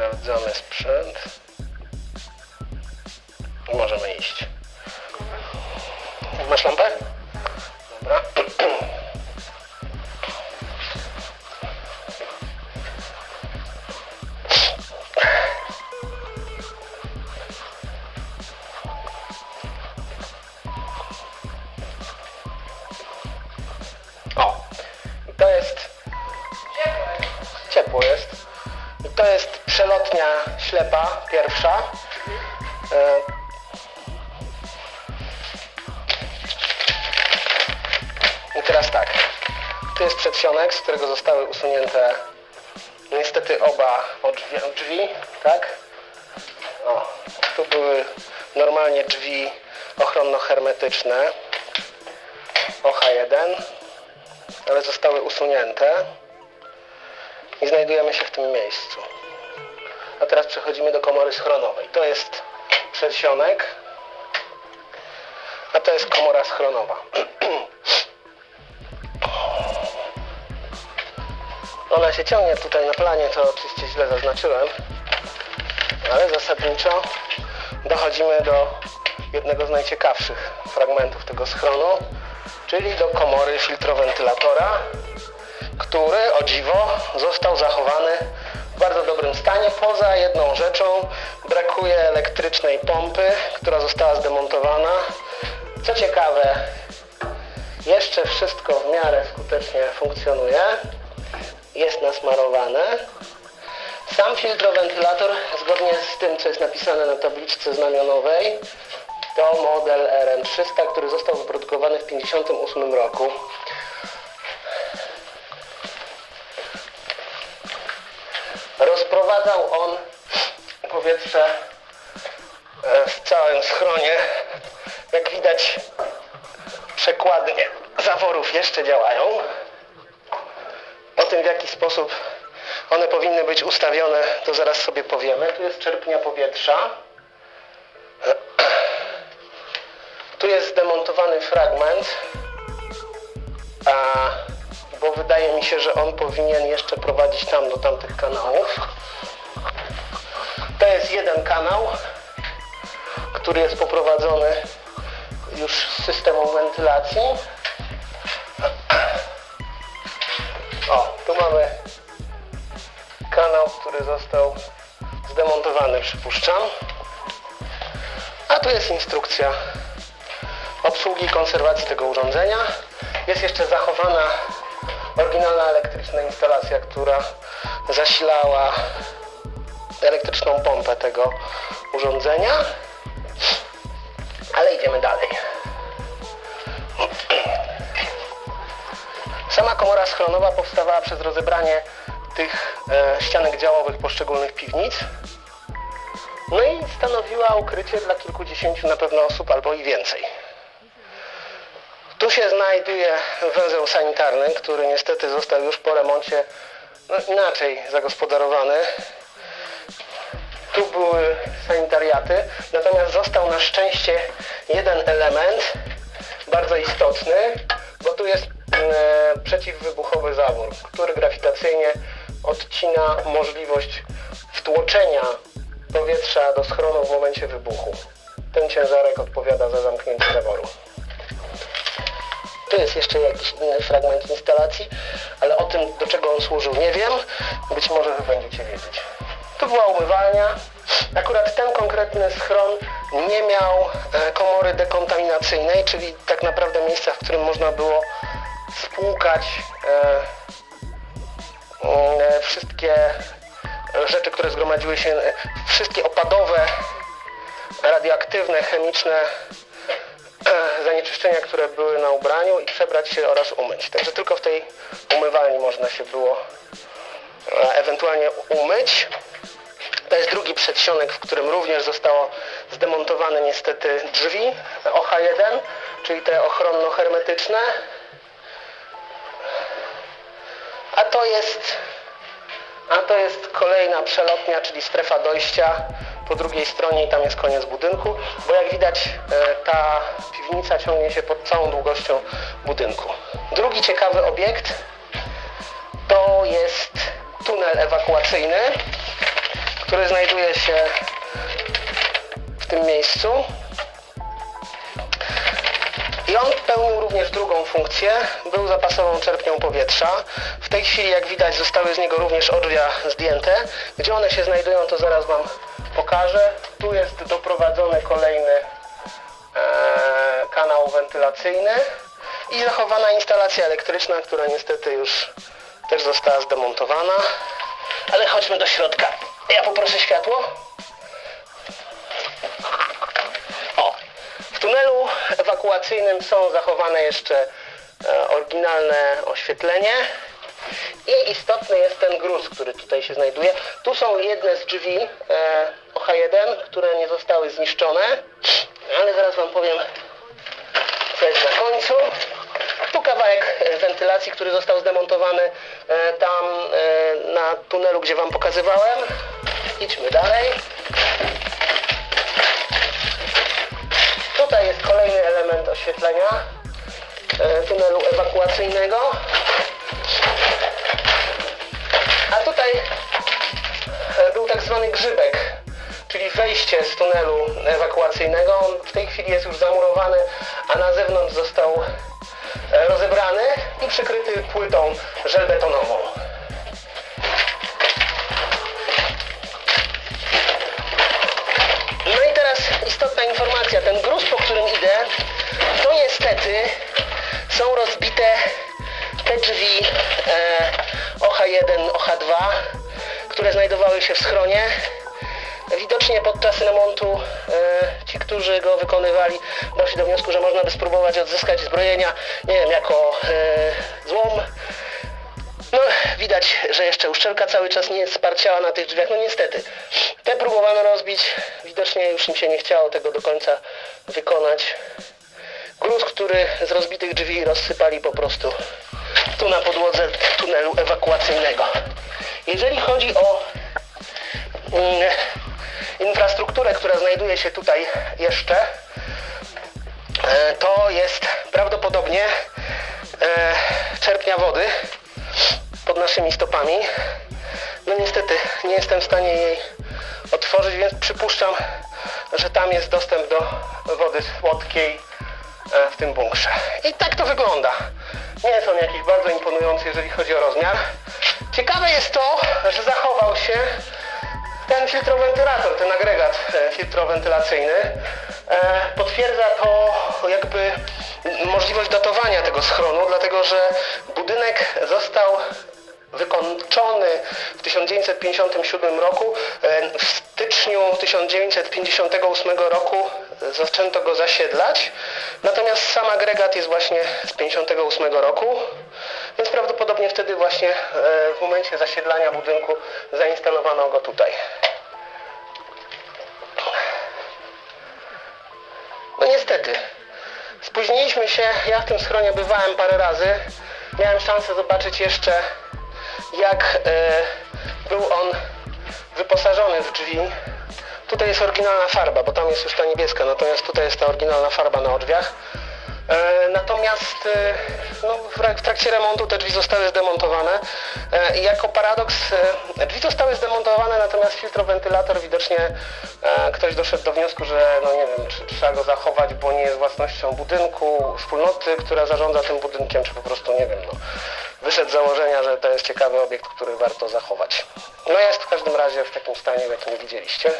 Sprawdzamy sprzęt. Możemy iść. Masz lampę? Dobra. pierwsza. E, I teraz tak. Tu jest przedsionek, z którego zostały usunięte niestety oba drzwi, drzwi tak? O, tu były normalnie drzwi ochronno-hermetyczne. OH1, ale zostały usunięte i znajdujemy się w tym miejscu. A teraz przechodzimy do komory schronowej. To jest przedsionek, a to jest komora schronowa. Ona się ciągnie tutaj na planie, to oczywiście źle zaznaczyłem, ale zasadniczo dochodzimy do jednego z najciekawszych fragmentów tego schronu, czyli do komory filtrowentylatora, który o dziwo został zachowany bardzo dobrym stanie. Poza jedną rzeczą brakuje elektrycznej pompy, która została zdemontowana. Co ciekawe, jeszcze wszystko w miarę skutecznie funkcjonuje. Jest nasmarowane. Sam filtrowentylator, zgodnie z tym, co jest napisane na tabliczce znamionowej, to model RM300, który został wyprodukowany w 1958 roku. Rozprowadzał on powietrze e, w całym schronie. Jak widać, przekładnie zaworów jeszcze działają. O tym, w jaki sposób one powinny być ustawione, to zaraz sobie powiemy. Tu jest czerpnia powietrza. Tu jest zdemontowany fragment, a, bo wydaje mi się, że on powinien jeszcze prowadzić tam do tamtych kanałów. To jest jeden kanał, który jest poprowadzony już z systemu wentylacji. O, tu mamy kanał, który został zdemontowany, przypuszczam. A tu jest instrukcja obsługi i konserwacji tego urządzenia. Jest jeszcze zachowana oryginalna elektryczna instalacja, która zasilała elektryczną pompę tego urządzenia. Ale idziemy dalej. Sama komora schronowa powstawała przez rozebranie tych e, ścianek działowych poszczególnych piwnic. No i stanowiła ukrycie dla kilkudziesięciu na pewno osób albo i więcej. Tu się znajduje węzeł sanitarny, który niestety został już po remoncie no, inaczej zagospodarowany. Tu były sanitariaty, natomiast został na szczęście jeden element bardzo istotny, bo tu jest e, przeciwwybuchowy zawór, który grawitacyjnie odcina możliwość wtłoczenia powietrza do schronu w momencie wybuchu. Ten ciężarek odpowiada za zamknięcie zaworu. Tu jest jeszcze jakiś inny fragment instalacji, ale o tym, do czego on służył, nie wiem. Być może wy będziecie wiedzieć. Tu była umywalnia. Akurat ten konkretny schron nie miał e, komory dekontaminacyjnej, czyli tak naprawdę miejsca, w którym można było spłukać e, e, wszystkie rzeczy, które zgromadziły się, wszystkie opadowe, radioaktywne, chemiczne zanieczyszczenia, które były na ubraniu i przebrać się oraz umyć. Także tylko w tej umywalni można się było e, ewentualnie umyć. To jest drugi przedsionek, w którym również zostało zdemontowane niestety drzwi OH1, czyli te ochronno-hermetyczne. A to jest a to jest kolejna przelotnia, czyli strefa dojścia po drugiej stronie i tam jest koniec budynku, bo jak widać e, ta piwnica ciągnie się pod całą długością budynku. Drugi ciekawy obiekt to jest tunel ewakuacyjny, który znajduje się w tym miejscu. I on pełnił również drugą funkcję. Był zapasową czerpnią powietrza. W tej chwili, jak widać, zostały z niego również odrzwia zdjęte. Gdzie one się znajdują, to zaraz Wam pokażę. Tu jest doprowadzony kolejny e, kanał wentylacyjny i zachowana instalacja elektryczna, która niestety już też została zdemontowana. Ale chodźmy do środka. Ja poproszę światło. O, w tunelu ewakuacyjnym są zachowane jeszcze e, oryginalne oświetlenie i istotny jest ten gruz, który tutaj się znajduje. Tu są jedne z drzwi e, OH1, które nie zostały zniszczone, ale zaraz Wam powiem, jest na końcu. Tu kawałek e, wentylacji, który został zdemontowany e, tam e, na tunelu, gdzie Wam pokazywałem. Idźmy dalej. Tutaj jest kolejny element oświetlenia tunelu ewakuacyjnego. A tutaj był tak zwany grzybek, czyli wejście z tunelu ewakuacyjnego. On w tej chwili jest już zamurowany, a na zewnątrz został e, rozebrany i przykryty płytą żelbetonową. No i teraz istotna informacja. Ten gruz, po którym idę, to niestety są rozbite te drzwi e, OH1, OH2, które znajdowały się w schronie. Widocznie podczas remontu e, ci, którzy go wykonywali, doszli do wniosku, że można by spróbować odzyskać zbrojenia, nie wiem, jako e, złom. No, widać, że jeszcze uszczelka cały czas nie jest sparciała na tych drzwiach. No niestety. Te próbowano rozbić. Widocznie już im się nie chciało tego do końca wykonać. Gruz, który z rozbitych drzwi rozsypali po prostu tu na podłodze tunelu ewakuacyjnego. Jeżeli chodzi o mm, infrastrukturę, która znajduje się tutaj jeszcze, e, to jest prawdopodobnie e, czerpnia wody pod naszymi stopami. No niestety nie jestem w stanie jej otworzyć, więc przypuszczam, że tam jest dostęp do wody słodkiej e, w tym bunkrze. I tak to wygląda. Nie jest on jakiś bardzo imponujący, jeżeli chodzi o rozmiar. Ciekawe jest to, że zachował się ten filtrowentylator, ten agregat e, filtrowentylacyjny. E, Potwierdza to jakby możliwość datowania tego schronu, dlatego że budynek został wykończony w 1957 roku. E, W styczniu 1958 roku zaczęto go zasiedlać, natomiast sam agregat jest właśnie z 58 roku, więc prawdopodobnie wtedy właśnie e, w momencie zasiedlania budynku zainstalowano go tutaj. No niestety, spóźniliśmy się, ja w tym schronie bywałem parę razy, miałem szansę zobaczyć jeszcze jak e, był on wyposażony w drzwi. Tutaj jest oryginalna farba, bo tam jest już ta niebieska, natomiast tutaj jest ta oryginalna farba na odrzwiach. E, natomiast e, no, w, ra- w trakcie remontu te drzwi zostały zdemontowane. E, jako paradoks drzwi zostały zdemontowane, natomiast filtrowentylator widocznie ktoś doszedł do wniosku, że no nie wiem, czy trzeba go zachować, bo nie jest własnością budynku, wspólnoty, która zarządza tym budynkiem, czy po prostu nie wiem, no, wyszedł z założenia, że to jest ciekawy obiekt, który warto zachować. No jest w każdym razie w takim stanie, w jakim widzieliście.